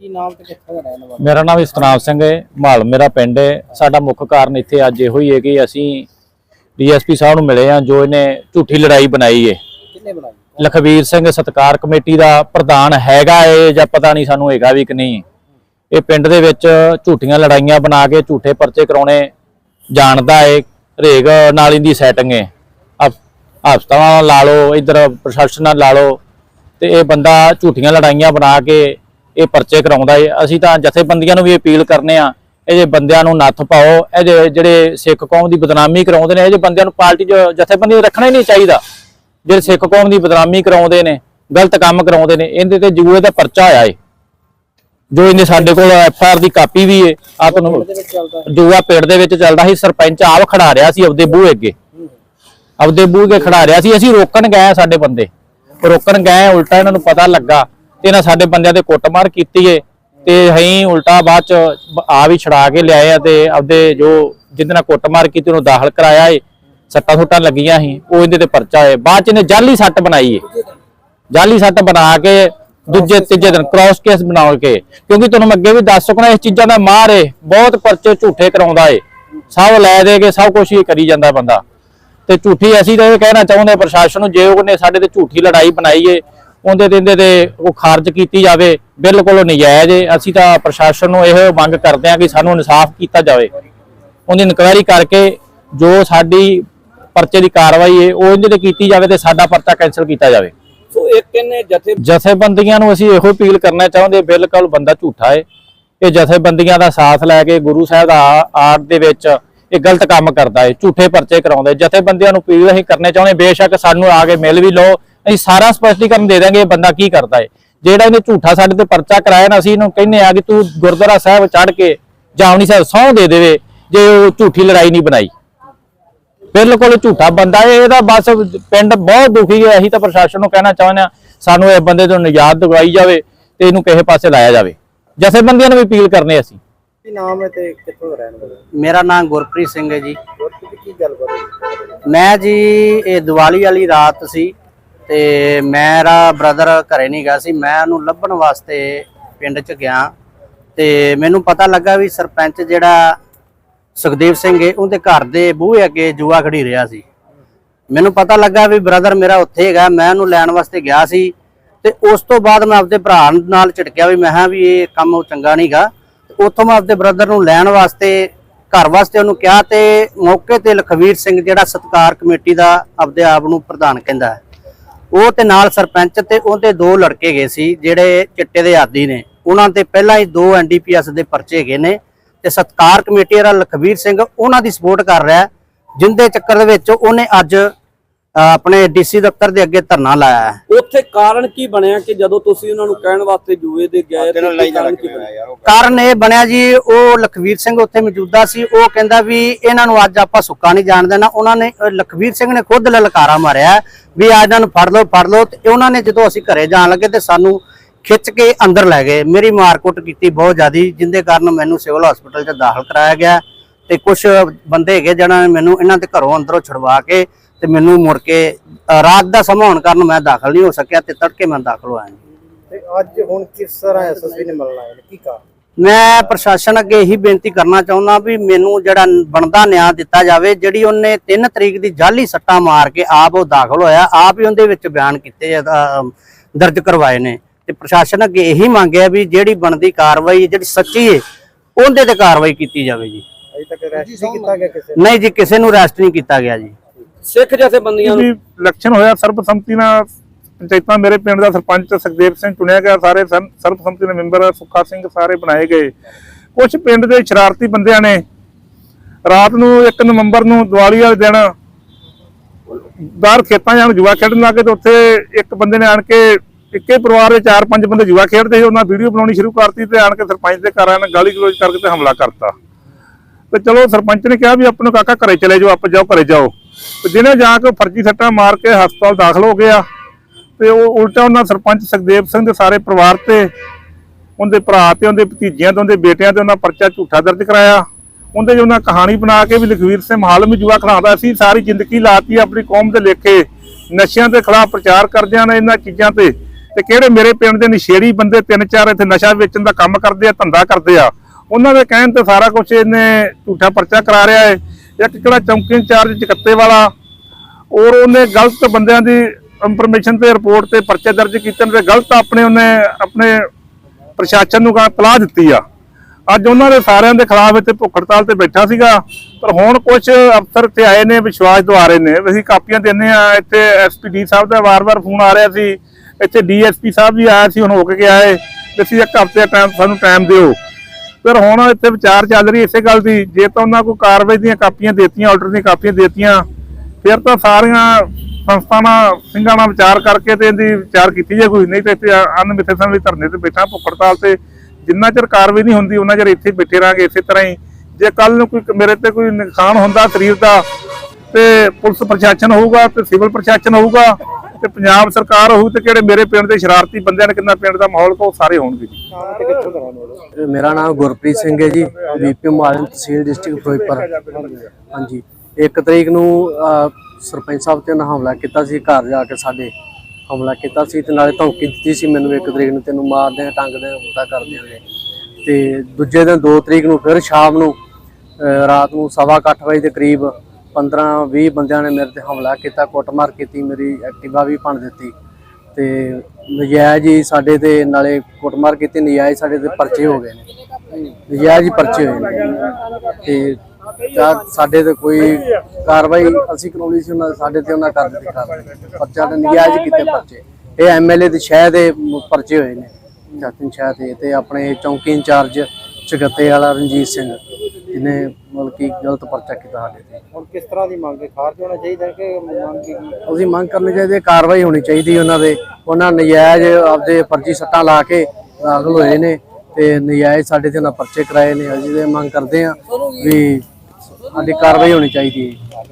ਕੀ ਨਾਮ ਤੇ ਕਿੱਥੋਂ ਦਾ ਰਹਿਣ ਵਾਲਾ? ਮੇਰਾ ਨਾਮ ਇਸਤਨਾਮ ਸਿੰਘ ਹੈ ਮਾਲ ਮੇਰਾ ਪਿੰਡ ਹੈ। ਸਾਡਾ ਮੁੱਖ ਕਾਰਨ ਇੱਥੇ ਅੱਜ ਇਹੋ ਹੀ ਹੈ ਕਿ ਅਸੀਂ ਡੀਐਸਪੀ ਸਾਹਿਬ ਨੂੰ ਮਿਲੇ ਆ ਜੋ ਇਹਨੇ ਝੂਠੀ ਲੜਾਈ ਬਣਾਈ ਹੈ। ਕਿੰਨੇ ਬਣਾਈ? ਲਖਵੀਰ ਸਿੰਘ ਸਤਕਾਰ ਕਮੇਟੀ ਦਾ ਪ੍ਰਧਾਨ ਹੈਗਾ ਏ ਜਾਂ ਪਤਾ ਨਹੀਂ ਸਾਨੂੰ ਹੈਗਾ ਵੀ ਕਿ ਨਹੀਂ। ਇਹ ਪਿੰਡ ਦੇ ਵਿੱਚ ਝੂਠੀਆਂ ਲੜਾਈਆਂ ਬਣਾ ਕੇ ਝੂਠੇ ਪਰਚੇ ਕਰਾਉਣੇ ਜਾਣਦਾ ਏ ਹਰੇਕ ਨਾਲ ਇਹਦੀ ਸੈਟਿੰਗ ਏ ਹਸਪਤਾਲਾਂ ਨਾਲ ਲਾ ਲਓ ਇਧਰ ਪ੍ਰਸ਼ਾਸਨ ਨਾਲ ਲਾ ਲਓ। ਤੇ ਇਹ ਬੰਦਾ ਝੂਠੀਆਂ ਲੜਾਈਆਂ ਬਣਾ ਕੇ ਇਹ ਪਰਚੇ ਕਰਾਉਂਦਾ ਏ। ਅਸੀਂ ਤਾਂ ਜਥੇਬੰਦੀਆਂ ਨੂੰ ਵੀ ਅਪੀਲ ਕਰਨੇ ਆ ਇਹ ਜੇ ਬੰਦਿਆਂ ਨੂੰ ਨੱਥ ਪਾਓ ਇਹ ਜਿਹੜੇ ਸਿੱਖ ਕੌਮ ਦੀ ਬਦਨਾਮੀ ਕਰਾਉਂਦੇ ਨੇ ਇਹ ਜੇ ਬੰਦਿਆਂ ਨੂੰ ਪਾਰਟੀ 'ਚ ਜਥੇਬੰਦੀ ਰੱਖਣਾ ਹੀ ਨਹੀਂ ਚਾਹੀਦਾ। ਜਿਹੜੇ ਸਿੱਖ ਕੌਮ ਦੀ ਬਦਨਾਮੀ ਕਰਾਉਂਦੇ ਨੇ ਗਲਤ ਕੰਮ ਕਰਾਉਂਦੇ ਨੇ ਇਹਦੇ ਤੇ ਜੂਏ ਦਾ ਪਰਚਾ ਆਇਆ ਏ। ਜੋ ਇਹਨੇ ਸਾਡੇ ਕੋਲ ਐਫ ਆਰ ਦੀ ਕਾਪੀ ਵੀ ਏ ਆ ਤੁਹਾਨੂੰ ਉਹਦੇ ਵਿੱਚ ਚੱਲਦਾ ਜੂਆ ਪਿੰਡ ਦੇ ਵਿੱਚ ਚੱਲਦਾ ਸੀ ਸਰਪੰਚ ਆਪ ਖੜਾ ਰਿਹਾ ਸੀ ਆਪਦੇ ਬੂਹੇ ਅੱਗੇ। ਆਪਦੇ ਬੂਹੇ ਅੱਗੇ ਖੜਾ ਰਿਹਾ ਸੀ ਅਸੀਂ ਰੋਕਣ ਗਏ ਸਾਡੇ ਬੰਦੇ। ਰੋਕਣ ਗਏ ਉਲਟਾ ਇਹਨਾਂ ਨੂੰ ਪਤਾ ਲੱਗਾ ਤੇ ਇਹਨਾਂ ਸਾਡੇ ਬੰਦਿਆਂ ਤੇ ਕੁੱਟਮਾਰ ਕੀਤੀ ਏ ਤੇ ਅਸੀਂ ਉਲਟਾ ਬਾਅਦ ਚ ਆ ਵੀ ਛੜਾ ਕੇ ਲਿਆਏ ਆ ਤੇ ਆਪਦੇ ਜੋ ਜਿਹਦੇ ਨਾਲ ਕੁੱਟਮਾਰ ਕੀਤੀ ਉਹਨੂੰ ਦਾਖਲ ਕਰਾਇਆ ਏ ਸੱਟਾਂ ਸੁੱਟਾਂ ਲੱਗੀਆਂ ਸੀ ਉਹ ਇਹਦੇ ਤੇ ਪਰਚਾ ਏ ਬਾਅਦ ਚ ਇਹਨੇ ਜਾਲੀ ਸੱਟ ਬਣਾਈ ਏ। ਜਾਲੀ ਸੱਟ ਬਣਾ ਕੇ ਦੂਜੇ ਤੀਜੇ ਦਿਨ ਕ੍ਰਾਸ ਕੇਸ ਬਣਾ ਕੇ ਕਿਉਂਕਿ ਤੁਹਾਨੂੰ ਮੈਂ ਅੱਗੇ ਵੀ ਦੱਸ ਸਕਣਾ ਇਸ ਚੀਜ਼ਾਂ ਦਾ ਮਾਰ ਏ ਬਹੁਤ ਪਰਚੇ ਝੂਠੇ ਕਰਾਉਂਦਾ ਏ। ਸਭ ਲੈ ਦੇ ਕੇ ਸਭ ਕੁਝ ਹੀ ਕਰੀ ਜਾਂਦਾ ਬੰਦਾ। ਤੇ ਝੂਠੀ ਅਸੀਂ ਤਾਂ ਇਹ ਕਹਿਣਾ ਚਾਹੁੰਦੇ ਪ੍ਰਸ਼ਾਸਨ ਨੂੰ ਜੇ ਉਹਨੇ ਸਾਡੇ ਤੇ ਝੂਠੀ ਲੜਾਈ ਬਣਾਈ ਏ ਉਹਦੇ ਦਿੰਦੇ ਤੇ ਉਹ ਖਾਰਜ ਕੀਤੀ ਜਾਵੇ ਬਿਲਕੁਲ ਨਜਾਇਜ਼ ਏ। ਅਸੀਂ ਤਾਂ ਪ੍ਰਸ਼ਾਸਨ ਨੂੰ ਇਹ ਮੰਗ ਕਰਦੇ ਹਾਂ ਕਿ ਸਾਨੂੰ ਇਨਸਾਫ ਕੀਤਾ ਜਾਵੇ। ਉਹਦੀ ਇਨਕੁਆਇਰੀ ਕਰਕੇ ਜੋ ਸਾਡੀ ਪਰਚੇ ਦੀ ਕਾਰਵਾਈ ਏ ਉਹ ਇਹਦੇ ਤੇ ਕੀਤੀ ਜਾਵੇ ਤੇ ਸਾਡਾ ਪਰਚਾ ਕੈਨਸਲ ਕੀਤਾ ਜਾਵੇ। ਸੋ ਇੱਕ ਇਹਨੇ ਜਥੇ ਜਥੇਬੰਦੀਆਂ ਨੂੰ ਅਸੀਂ ਇਹੋ ਅਪੀਲ ਕਰਨਾ ਚਾਹੁੰਦੇ ਬਿਲਕੁਲ ਬੰਦਾ ਝੂਠਾ ਏ। ਇਹ ਜਥੇਬੰਦੀਆਂ ਦਾ ਸਾਥ ਲੈ ਕੇ ਗੁਰੂ ਸਾਹਿਬ ਦਾ ਆ- ਆੜ ਦੇ ਵਿੱਚ ਇਹ ਗਲਤ ਕੰਮ ਕਰਦਾ ਏ ਝੂਠੇ ਪਰਚੇ ਕਰਾਉਂਦਾ ਜਥੇਬੰਦੀਆਂ ਨੂੰ ਅਪੀਲ ਅਸੀਂ ਕਰਨੇ ਚਾਹੁੰਦੇ ਬੇਸ਼ੱਕ ਸਾਨੂੰ ਆ ਕੇ ਮਿਲ ਵੀ ਲਓ ਅਸੀਂ ਸਾਰਾ ਸਪਸ਼ਟੀਕਰਨ ਦੇ ਦਾਂਗੇ ਇਹ ਬੰਦਾ ਕੀ ਕਰਦਾ ਏ। ਜਿਹੜਾ ਇਹਨੇ ਝੂਠਾ ਸਾਡੇ ਤੇ ਪਰਚਾ ਕਰਾਇਆ ਨਾ ਅਸੀਂ ਇਹਨੂੰ ਕਹਿੰਨੇ ਆ ਕਿ ਤੂੰ ਗੁਰਦੁਆਰਾ ਸਾਹਿਬ ਚੜ ਕੇ ਜਾਵਣੀ ਸਾਹਿਬ ਸਹੁੰ ਦੇ ਦੇਵੇ ਜੇ ਉਹ ਝੂਠੀ ਲੜਾਈ ਨਹੀਂ ਬਣਾਈ। ਬਿਲਕੁਲ ਝੂਠਾ ਬੰਦਾ ਹੈ ਇਹਦਾ ਬਸ ਪਿੰਡ ਬਹੁਤ ਦੁਖੀ ਹੈ ਅਸੀਂ ਤਾਂ ਪ੍ਰਸ਼ਾਸਨ ਨੂੰ ਕਹਿਣਾ ਚਾਹੁੰਦੇ ਹਾਂ ਸਾਨੂੰ ਇਹ ਬੰਦੇ ਤੋਂ ਨਿਜਾਤ ਦਿਵਾਈ ਜਾਵੇ ਤੇ ਇਹਨੂੰ ਕਿਸੇ ਪਾਸੇ ਲਾਇਆ ਜਾਵੇ। ਜਥੇਬੰਦੀਆਂ ਨੂੰ ਵੀ ਅਪੀਲ ਕਰਨੇ ਅਸੀਂ। ਕੀ ਨਾਮ ਹੈ ਤੇ ਕਿੱਥੋਂ ਰਹਿਣ ਵਾਲਾ ਮੇਰਾ ਨਾਮ ਗੁਰਪ੍ਰੀਤ ਸਿੰਘ ਹੈ ਜੀ। ਹੋਰ ਕੀ ਕੀ ਗੱਲ ਕਰੋ ਮੈਂ ਜੀ ਇਹ ਦੀਵਾਲੀ ਵਾਲੀ ਰਾਤ ਸੀ। ਤੇ ਮੇਰਾ ਬ੍ਰਦਰ ਘਰੇ ਨਹੀਂ ਗਿਆ ਸੀ, ਮੈਂ ਉਹਨੂੰ ਲੱਭਣ ਵਾਸਤੇ ਪਿੰਡ 'ਚ ਗਿਆ। ਤੇ ਮੈਨੂੰ ਪਤਾ ਲੱਗਾ ਵੀ ਸਰਪੰਚ ਜਿਹੜਾ ਸੁਖਦੇਵ ਸਿੰਘ ਹੈ ਉਹਦੇ ਘਰ ਦੇ ਬੂਹੇ ਅੱਗੇ ਜੂਆ ਖੜੀ ਰਿਹਾ ਸੀ। ਮੈਨੂੰ ਪਤਾ ਲੱਗਾ ਵੀ ਬ੍ਰਦਰ ਮੇਰਾ ਉੱਥੇ ਹੈਗਾ, ਮੈਂ ਉਹਨੂੰ ਲੈਣ ਵਾਸਤੇ ਗਿਆ ਸੀ ਤੇ ਉਸ ਤੋਂ ਬਾਅਦ ਮੈਂ ਆਪਦੇ ਭਰਾ ਨਾਲ ਝਟਕਿਆ ਵੀ, ਮੈਂ ਹਾਂ ਵੀ ਇਹ ਕੰਮ ਉਹ ਚੰਗਾ ਨਹੀਂਗਾ ਉੱਥੋਂ ਮੈਂ ਆਪਦੇ ਬ੍ਰਦਰ ਨੂੰ ਲੈਣ ਵਾਸਤੇ, ਘਰ ਵਾਸਤੇ ਉਹਨੂੰ ਕਿਹਾ ਤੇ ਮੌਕੇ ਤੇ ਲਖਵੀਰ ਸਿੰਘ ਜਿਹੜਾ ਸਤਕਾਰ ਕਮੇਟੀ ਦਾ ਆਪਦੇ ਆਪ ਨੂੰ ਪ੍ਰਧਾਨ ਕਹਿੰਦਾ ਹੈ। ਉਹ ਤੇ ਨਾਲ ਸਰਪੰਚ ਤੇ ਉਹਦੇ ਦੋ ਲੜਕੇ ਗਏ ਸੀ ਜਿਹੜੇ ਚਿੱਟੇ ਦੇ ਆਦੀ ਨੇ। ਉਹਨਾਂ ਤੇ ਪਹਿਲਾਂ ਹੀ ਦੋ ਐਨਡੀਪੀਐਸ ਦੇ ਪਰਚੇ ਹੈਗੇ ਨੇ ਤੇ ਸਤਕਾਰ ਕਮੇਟੀ ਵਾਲਾ ਲਖਵੀਰ ਸਿੰਘ ਉਹਨਾਂ ਦੀ ਸਪੋਰਟ ਕਰ ਰਿਹਾ ਹੈ, ਜਿੰਦੇ ਚੱਕਰ ਦੇ ਵਿੱਚ ਉਹਨੇ ਅੱਜ ਆਪਣੇ ਡੀਸੀ ਦਫ਼ਤਰ ਦੇ ਅੱਗੇ ਧਰਨਾ ਲਾਇਆ ਹੈ। ਉੱਥੇ ਕਾਰਨ ਕੀ ਬਣਿਆ ਕਿ ਜਦੋਂ ਤੁਸੀਂ ਉਹਨਾਂ ਨੂੰ ਕਹਿਣ ਵਾਸਤੇ ਜੂਏ ਦੇ ਗਏ ਤੇ ਕੀ ਕਾਰਨ ਕੀ ਬਣਿਆ ਕਾਰਨ ਇਹ ਬਣਿਆ ਜੀ ਉਹ ਲਖਵੀਰ ਸਿੰਘ ਉੱਥੇ ਮੌਜੂਦਾ ਸੀ ਉਹ ਕਹਿੰਦਾ ਵੀ ਇਹਨਾਂ ਨੂੰ ਅੱਜ ਆਪਾਂ ਸੁੱਕਾ ਨਹੀਂ ਜਾਣ ਦੇਣਾ। ਉਹਨਾਂ ਨੇ ਲਖਵੀਰ ਸਿੰਘ ਨੇ ਖੁਦ ਲਲਕਾਰਾ ਮਾਰਿਆ ਵੀ ਆ ਇਹਨਾਂ ਨੂੰ ਫੜ ਲਓ ਫੜ ਲਓ ਤੇ ਉਹਨਾਂ ਨੇ ਜਦੋਂ ਅਸੀਂ ਘਰੇ ਜਾਣ ਲੱਗੇ ਤੇ ਸਾਨੂੰ ਖਿੱਚ ਕੇ ਅੰਦਰ ਲੈ ਗਏ। ਮੇਰੀ ਮਾਰਕੁੱਟ ਕੀਤੀ ਬਹੁਤ ਜ਼ਿਆਦੀ ਜਿੰਦੇ ਕਾਰਨ ਮੈਨੂੰ ਸਿਵਲ ਹਸਪੀਟਲ 'ਚ ਦਾਖਲ ਕਰਾਇਆ ਗਿਆ ਤੇ ਕੁਝ ਬੰਦੇ ਹੈਗੇ ਜਿਹਨਾਂ ਨੇ ਮੈਨੂੰ ਇਹਨਾਂ ਦੇ ਘਰੋਂ ਅੰਦਰੋਂ ਛੁਡਵਾ ਕੇ ਤੇ ਮੈਨੂੰ ਮੁੜ ਕੇ ਰਾਤ ਦਾ ਸਮਾਂ ਹੋਣ ਕਾਰਨ ਮੈਂ ਦਾਖਲ ਨਹੀਂ ਹੋ ਸਕਿਆ ਤੇ ਤੜਕੇ ਮੈਂ ਦਾਖਲ ਹੋਇਆ ਜੀ। ਤੇ ਅੱਜ ਹੁਣ ਕਿਸ ਤਰ੍ਹਾਂ ਐਸਐਸਪੀ ਨੇ ਮਿਲਣਾ ਹੈ ਕੀ ਕਾਰਨ? ਮੈਂ ਪ੍ਰਸ਼ਾਸਨ ਅੱਗੇ ਇਹੀ ਬੇਨਤੀ ਕਰਨਾ ਚਾਹੁੰਦਾ ਵੀ ਮੈਨੂੰ ਜਿਹੜਾ ਬਣਦਾ ਨਿਆਂ ਦਿੱਤਾ ਜਾਵੇ ਜਿਹੜੀ ਉਹਨੇ 3 ਤਰੀਕ ਦੀ ਜਾਲੀ ਸੱਟਾ ਮਾਰ ਕੇ ਆਪ ਉਹ ਦਾਖਲ ਹੋਇਆ ਆਪ ਹੀ ਉਹਦੇ ਵਿੱਚ ਬਿਆਨ ਕੀਤੇ ਦਰਜ ਕਰਵਾਏ ਨੇ। ਤੇ ਪ੍ਰਸ਼ਾਸਨ ਅੱਗੇ ਇਹੀ ਮੰਗਿਆ ਵੀ ਜਿਹੜੀ ਬਣਦੀ ਕਾਰਵਾਈ ਜਿਹੜੀ ਸੱਚੀ ਹੈ ਉਹਦੇ ਤੇ ਕਾਰਵਾਈ ਕੀਤੀ ਜਾਵੇ ਜੀ। ਅਜੇ ਤੱਕ ਅਰੈਸਟ ਨਹੀਂ ਕੀਤਾ ਗਿਆ ਕਿਸੇ ਨੂੰ। ਨਹੀਂ ਜੀ ਕਿਸੇ ਨੂੰ ਅਰੈਸਟ ਨਹੀਂ ਕੀਤਾ ਗਿਆ ਜੀ। ਸਿੱਖ ਜਥੇਬੰਦੀਆਂ ਨੂੰ। ਵੀ ਇਲੈਕਸ਼ਨ ਹੋਇਆ, ਸਰਬਸੰਮਤੀ ਨਾਲ ਪੰਚਾਇਤਾਂ ਮੇਰੇ ਪਿੰਡ ਦਾ ਸਰਪੰਚ ਸੁਖਦੇਵ ਸਿੰਘ ਚੁਣਿਆ ਗਿਆ, ਸਾਰੇ ਸਰਬਸੰਮਤੀ ਦੇ ਮੈਂਬਰ ਸੁੱਖਾ ਸਿੰਘ ਸਾਰੇ ਬਣਾਏ ਗਏ। ਕੁਝ ਪਿੰਡ ਦੇ ਸ਼ਰਾਰਤੀ ਬੰਦਿਆਂ ਨੇ ਰਾਤ ਨੂੰ 1 ਨਵੰਬਰ ਨੂੰ ਦੀਵਾਲੀ ਵਾਲੇ ਦਿਨ ਬਾਹਰ ਖੇਤਾਂ ਜਾਣ ਜੁਆ ਖੇਡਣ ਲੱਗੇ ਤੇ ਉੱਥੇ ਇੱਕ ਬੰਦੇ ਨੇ ਆਣ ਕੇ ਇੱਕੇ ਪਰਿਵਾਰ ਦੇ ਚਾਰ ਪੰਜ ਬੰਦੇ ਜੁਆ ਖੇਡਦੇ ਸੀ, ਉਹਨਾਂ ਵੀਡੀਓ ਬਣਾਉਣੀ ਸ਼ੁਰੂ ਕਰਤੀ ਤੇ ਆਣ ਕੇ ਸਰਪੰਚ ਦੇ ਘਰਾਂ ਆਣ ਗਾਲੀ ਗਲੋਚ ਕਰਕੇ ਤੇ ਹਮਲਾ ਕਰਤਾ। ਤੇ ਚਲੋ ਸਰਪੰਚ ਨੇ ਕਿਹਾ ਵੀ ਆਪਣੇ ਕਾਕਾ ਘਰੇ ਚਲੇ ਜਾਓ, ਆਪ ਜਾਓ, ਘਰੇ ਜਾਓ। ਜਿਹਨੇ ਜਾ ਕੇ ਫਰਜੀ ਸੱਟਾਂ ਮਾਰ ਕੇ ਹਸਪਤਾਲ ਦਾਖਲ ਹੋ ਗਿਆ ਤੇ ਉਹ ਉਲਟਾ ਉਹਨਾਂ ਸਰਪੰਚ ਸੁਖਦੇਵ ਸਿੰਘ ਦੇ ਸਾਰੇ ਪਰਿਵਾਰ ਤੇ, ਉਹਦੇ ਭਰਾ ਤੇ, ਉਹਦੇ ਭਤੀਜਿਆਂ ਤੇ, ਉਹਦੇ ਬੇਟਿਆਂ ਤੇ ਉਹਨਾਂ ਪਰਚਾ ਝੂਠਾ ਦਰਜ ਕਰਾਇਆ। ਉਹਦੇ 'ਚ ਉਹਨਾਂ ਕਹਾਣੀ ਬਣਾ ਕੇ ਵੀ ਲਖਵੀਰ ਸਿੰਘ ਹਾਲਮ ਜੂਆ ਖਿਲਾਉਂਦਾ ਸੀ, ਸਾਰੀ ਜ਼ਿੰਦਗੀ ਲਾਤੀ ਆਪਣੀ ਕੌਮ ਦੇ ਲੇਖੇ। ਨਸ਼ਿਆਂ ਦੇ ਖਿਲਾਫ ਪ੍ਰਚਾਰ ਕਰਦਿਆਂ ਨੇ ਇਹਨਾਂ ਚੀਜ਼ਾਂ ਤੇ। ਤੇ ਕਿਹੜੇ ਮੇਰੇ ਪਿੰਡ ਦੇ ਨਸ਼ੇੜੀ ਬੰਦੇ ਤਿੰਨ ਚਾਰ ਇੱਥੇ ਨਸ਼ਾ ਵੇਚਣ ਦਾ ਕੰਮ ਕਰਦੇ ਆ, ਧੰਦਾ ਕਰਦੇ ਆ। ਉਹਨਾਂ ਦੇ ਕਹਿਣ ਤੇ ਸਾਰਾ ਕੁਝ ਇਹਨੇ ਝੂਠਾ ਪਰਚਾ ਕਰਾ ਰਿਹਾ ਹੈ ਇੱਕ ਕਿਹੜਾ ਚੌਂਕੀ ਇੰਚਾਰਜ ਚਕੱਤੇ ਵਾਲਾ ਔਰ ਉਹਨੇ ਗਲਤ ਬੰਦਿਆਂ ਦੀ ਇਨਫੋਰਮੇਸ਼ਨ ਤੇ ਰਿਪੋਰਟ ਤੇ ਪਰਚੇ ਦਰਜ ਕੀਤੇ ਨੇ ਤੇ ਗਲਤ ਆਪਣੇ ਉਹਨੇ ਆਪਣੇ ਪ੍ਰਸ਼ਾਸਨ ਨੂੰ ਤਲਾਹ ਦਿੱਤੀ ਆ। ਅੱਜ ਉਹਨਾਂ ਦੇ ਸਾਰਿਆਂ ਦੇ ਖਿਲਾਫ ਇੱਥੇ ਭੁੱਖ ਹੜਤਾਲ ਤੇ ਬੈਠਾ ਸੀਗਾ, ਪਰ ਹੁਣ ਕੁਝ ਅਫਸਰ ਇੱਥੇ ਆਏ ਨੇ, ਵਿਸ਼ਵਾਸ ਦਿਵਾ ਰਹੇ ਨੇ। ਅਸੀਂ ਕਾਪੀਆਂ ਦਿੰਨੇ ਆ ਇੱਥੇ ਐਸਪੀਡੀ ਸਾਹਿਬ ਦਾ ਵਾਰ-ਵਾਰ ਫੋਨ ਆ ਰਿਹਾ ਸੀ, ਇੱਥੇ ਡੀਐਸਪੀ ਸਾਹਿਬ ਵੀ ਆਇਆ ਸੀ, ਹੁਣ ਹੋ ਕੇ ਆਏ ਵੀ ਅਸੀਂ ਇੱਕ ਹਫ਼ਤੇ ਟਾਈਮ ਸਾਨੂੰ ਟਾਈਮ ਦਿਓ। ਫਿਰ ਹੁਣ ਇੱਥੇ ਵਿਚਾਰ ਚੱਲ ਰਹੀ ਇਸੇ ਗੱਲ ਦੀ, ਜੇ ਤਾਂ ਉਹਨਾਂ ਕੋਈ ਕਾਰਵਾਈ ਦੀਆਂ ਕਾਪੀਆਂ ਦੇਤੀਆਂ ਆਰਡਰ ਦੀਆਂ ਕਾਪੀਆਂ ਦੇਤੀਆਂ, ਫਿਰ ਤਾਂ ਸਾਰੀਆਂ ਸੰਸਥਾਵਾਂ ਸਿੰਘਾਂ ਨਾਲ ਵਿਚਾਰ ਕਰਕੇ ਤੇ ਇਹਦੀ ਵਿਚਾਰ ਕੀਤੀ ਜੇ ਕੋਈ ਨਹੀਂ ਤੇ ਇੱਥੇ ਅਨਮਿੱਥੇ ਸਮੇਂ ਲਈ ਧਰਨੇ ਤੇ ਬੈਠਾ, ਭੁੱਖ ਹੜਤਾਲ ਤੇ ਜਿੰਨਾ ਚਿਰ ਕਾਰਵਾਈ ਨਹੀਂ ਹੁੰਦੀ, ਉਹਨਾਂ ਚਿਰ ਇੱਥੇ ਬੈਠੇ ਰਾਂਗੇ ਇਸੇ ਤਰ੍ਹਾਂ ਹੀ। ਜੇ ਕੱਲ ਨੂੰ ਕੋਈ ਮੇਰੇ ਤੇ ਕੋਈ ਨੁਕਸਾਨ ਹੁੰਦਾ ਸਰੀਰ ਦਾ, ਤੇ ਪੁਲਿਸ ਪ੍ਰਸ਼ਾਸਨ ਹੋਊਗਾ ਤੇ ਸਿਵਲ ਪ੍ਰਸ਼ਾਸਨ ਹੋਊਗਾ ਤੇ ਪੰਜਾਬ ਸਰਕਾਰ ਹੋਊ ਤੇ ਕਿਹੜੇ ਮੇਰੇ ਪਿੰਡ ਦੇ ਸ਼ਰਾਰਤੀ ਬੰਦਿਆਂ ਨੇ ਕਿੰਨਾ ਪਿੰਡ ਦਾ ਮਾਹੌਲ ਕੋ ਸਾਰੇ ਹੋਣਗੇ ਜੀ। ਮੇਰਾ ਨਾਮ ਗੁਰਪ੍ਰੀਤ ਸਿੰਘ ਹੈ ਜੀ, ਬੀਪੀ ਮਾਲਨ ਤਹਿਸੀਲ ਡਿਸਟ੍ਰਿਕਟ ਫਿਰੋਜ਼ਪੁਰ। ਹਾਂਜੀ 1 ਤਰੀਕ ਨੂੰ ਸਰਪੰਚ ਸਾਹਿਬ ਤੇ ਹਮਲਾ ਕੀਤਾ ਸੀ, ਘਰ ਜਾ ਕੇ ਸਾਡੇ ਹਮਲਾ ਕੀਤਾ ਸੀ ਤੇ ਨਾਲੇ ਧਮਕੀ ਦਿੱਤੀ ਸੀ ਮੈਨੂੰ 1 ਤਰੀਕ ਨੂੰ, ਤੈਨੂੰ ਮਾਰਦੇ ਆ ਟੰਗਦੇ ਆ ਉਲਟਾ ਕਰ ਦਿਆਂਗੇ। ਤੇ ਦੂਜੇ ਦਿਨ 2 ਤਰੀਕ ਨੂੰ, ਫਿਰ ਸ਼ਾਮ ਨੂੰ ਰਾਤ ਨੂੰ ਸਵਾ ਕੁ ਅੱਠ ਵਜੇ ਦੇ ਕਰੀਬ 15 20 ਬੰਦਿਆਂ ਨੇ ਮੇਰੇ ਤੇ ਹਮਲਾ ਕੀਤਾ, ਕੁੱਟਮਾਰ ਕੀਤੀ, ਮੇਰੀ ਐਕਟਿਵਾ ਵੀ ਭੰਨ ਦਿੱਤੀ। ਤੇ ਨਜਾਇਜ਼ ਹੀ ਸਾਡੇ ਤੇ ਨਾਲੇ ਕੁੱਟਮਾਰ ਕੀਤੀ, ਨਜਾਇਜ਼ ਸਾਡੇ ਤੇ ਪਰਚੇ ਹੋ ਗਏ ਨੇ। ਨਜਾਇਜ਼ ਹੀ ਪਰਚੇ ਹੋਏ ਨੇ। ਤੇ ਸਾਡੇ ਤੇ ਕੋਈ ਕਾਰਵਾਈ ਅਸੀਂ ਕਰਾਉਣੀ ਸੀ, ਉਹਨਾਂ ਸਾਡੇ ਤੇ ਉਹਨਾਂ ਕਰ ਦਿੱਤੀ ਕਾਰਵਾਈ। ਪਰਚਾ ਤੇ ਨਜਾਇਜ਼ ਕੀਤੇ ਪਰਚੇ। ਇਹ ਐਮਐਲਏ ਦੇ ਸ਼ਹਿਰ ਦੇ ਪਰਚੇ ਹੋਏ ਨੇ। ਜਾਤਨ ਸ਼ਹਿਰ ਦੇ ਤੇ ਆਪਣੇ ਚੌਂਕੀ ਇੰਚਾਰਜ ਚਗੱਤੇ ਵਾਲਾ ਰਣਜੀਤ ਸਿੰਘ। ਜਿਹਨੇ ਮਤਲਬ ਕਿ ਗਲਤ ਪਰਚਾ ਕੀਤਾ ਸਾਡੇ ਤੇ। ਹੁਣ ਕਿਸ ਤਰ੍ਹਾਂ ਦੀ ਮੰਗ ਹੈ ਖਾਰਜ ਹੋਣਾ ਚਾਹੀਦਾ ਕਿ ਮੰਗ ਕੀ ਅਸੀਂ ਮੰਗ ਕਰਨੀ ਚਾਹੀਦੀ ਹੈ ਕਾਰਵਾਈ ਹੋਣੀ ਚਾਹੀਦੀ ਉਹਨਾਂ ਦੇ। ਉਹਨਾਂ ਨਜਾਇਜ਼ ਆਪਦੇ ਫਰਜ਼ੀ ਸੱਟਾਂ ਲਾ ਕੇ ਦਾਖਲ ਹੋਏ ਨੇ ਤੇ ਨਜਾਇਜ਼ ਸਾਡੇ ਤੇ ਨਾ ਪਰਚੇ ਕਰਾਏ ਨੇ। ਅਸੀਂ ਤੇ ਮੰਗ ਕਰਦੇ ਆ ਵੀ ਸਾਡੀ ਕਾਰਵਾਈ ਹੋਣੀ ਚਾਹੀਦੀ ਹੈ।